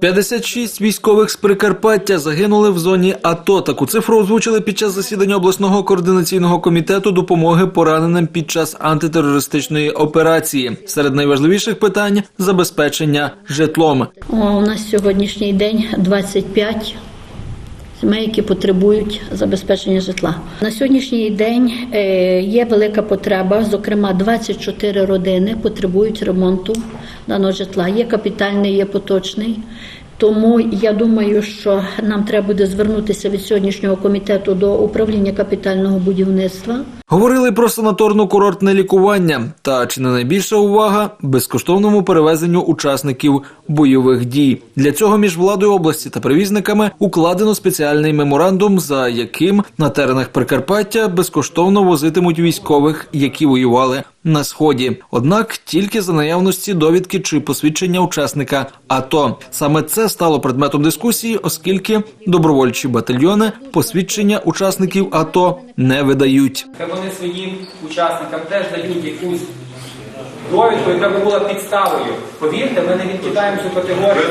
56 військових з Прикарпаття загинули в зоні АТО. Таку цифру озвучили під час засідання обласного координаційного комітету допомоги пораненим під час антитерористичної операції. Серед найважливіших питань забезпечення житлом. О, у нас сьогоднішній день 25 сімей, які потребують забезпечення житла. На сьогоднішній день е, є велика потреба, зокрема 24 родини потребують ремонту даного житла. Є капітальний, є поточний. Тому я думаю, що нам треба буде звернутися від сьогоднішнього комітету до управління капітального будівництва. Говорили про санаторно-курортне лікування та чи не найбільша увага безкоштовному перевезенню учасників бойових дій. Для цього між владою області та перевізниками укладено спеціальний меморандум, за яким на теренах Прикарпаття безкоштовно возитимуть військових, які воювали на сході. Однак тільки за наявності довідки чи посвідчення учасника АТО. Саме це стало предметом дискусії, оскільки добровольчі батальйони посвідчення учасників АТО не видають. Вони своїм учасникам теж дають якусь довідку, яка би була підставою. Повірте, ми не відкидаємо цю категорію.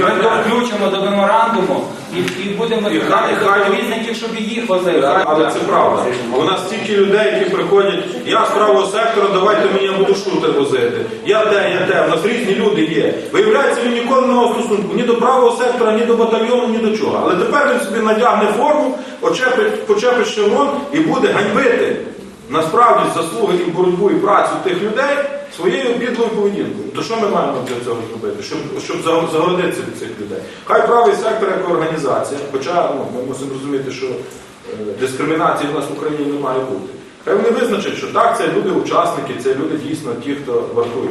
Ми то включимо до меморандуму і, і будемо І хай- до хай- перевізників, щоб і їх возили. Але це правда. У нас стільки людей, які приходять, я з правого сектора, давайте мені я буду шутер возити. Я те, я те. У нас різні люди є. Виявляється, він ніколи не мав стосунку ні до правого сектора, ні до батальйону, ні до чого. Але тепер він собі надягне форму, очепить, почепить шеврон і буде ганьбити насправді заслуги і боротьбу і працю тих людей своєю обідлою поведінкою. То що ми маємо для цього зробити? Щоб, щоб за- загородитися від цих людей. Хай правий сектор як організація, хоча ну, ми мусимо розуміти, що е, дискримінації в нас в Україні не має бути. Хай вони визначать, що так, це люди-учасники, це люди дійсно ті, хто вартують.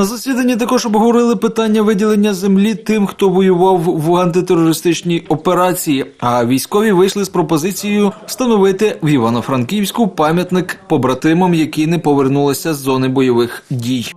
На засіданні також обговорили питання виділення землі тим, хто воював в антитерористичній операції. А військові вийшли з пропозицією встановити в Івано-Франківську пам'ятник побратимам, які не повернулися з зони бойових дій.